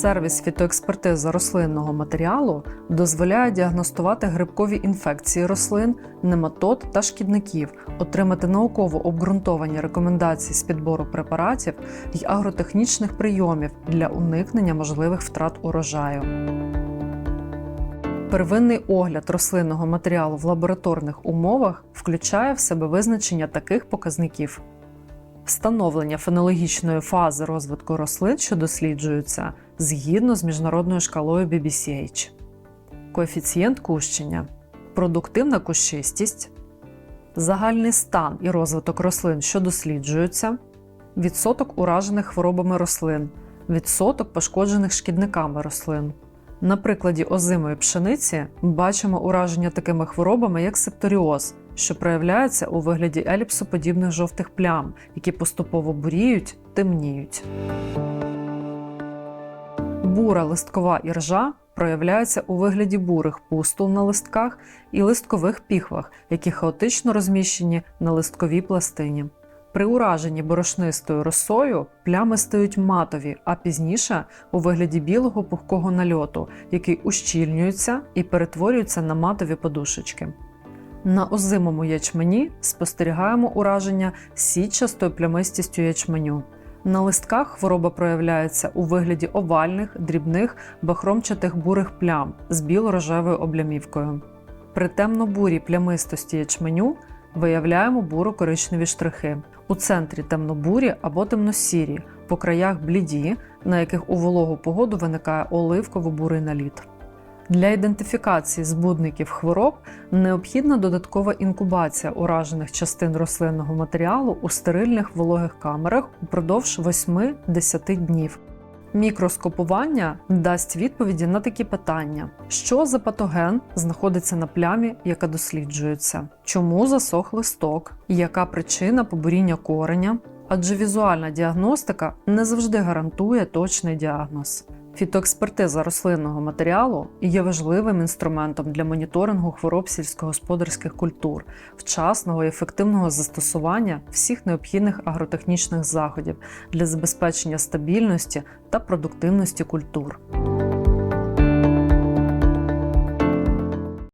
Сервіс фітоекспертизи рослинного матеріалу дозволяє діагностувати грибкові інфекції рослин, нематод та шкідників, отримати науково обґрунтовані рекомендації з підбору препаратів і агротехнічних прийомів для уникнення можливих втрат урожаю. Первинний огляд рослинного матеріалу в лабораторних умовах включає в себе визначення таких показників: встановлення фенологічної фази розвитку рослин, що досліджуються згідно з міжнародною шкалою BBCH, коефіцієнт кущення, продуктивна кущистість, загальний стан і розвиток рослин, що досліджуються, відсоток уражених хворобами рослин, відсоток пошкоджених шкідниками рослин. На прикладі озимої пшениці бачимо ураження такими хворобами, як септоріоз, що проявляється у вигляді еліпсоподібних жовтих плям, які поступово буріють, темніють. Бура листкова іржа проявляється у вигляді бурих пустул на листках і листкових піхвах, які хаотично розміщені на листковій пластині. При ураженні борошнистою росою плями стають матові, а пізніше у вигляді білого пухкого нальоту, який ущільнюється і перетворюється на матові подушечки. На озимому ячмені спостерігаємо ураження сітчастою плямистістю ячменю. На листках хвороба проявляється у вигляді овальних, дрібних, бахромчатих бурих плям з біло-рожевою облямівкою. При темно-бурій плямистості ячменю виявляємо буро-коричневі штрихи. У центрі темнобурі або темносірі, по краях бліді, на яких у вологу погоду виникає оливково-бурий наліт. Для ідентифікації збудників хвороб необхідна додаткова інкубація уражених частин рослинного матеріалу у стерильних вологих камерах упродовж 8-10 днів. Мікроскопування дасть відповіді на такі питання: що за патоген знаходиться на плямі, яка досліджується, чому засох листок, яка причина побуріння кореня, адже візуальна діагностика не завжди гарантує точний діагноз. Фітоекспертиза рослинного матеріалу є важливим інструментом для моніторингу хвороб сільськогосподарських культур, вчасного і ефективного застосування всіх необхідних агротехнічних заходів для забезпечення стабільності та продуктивності культур.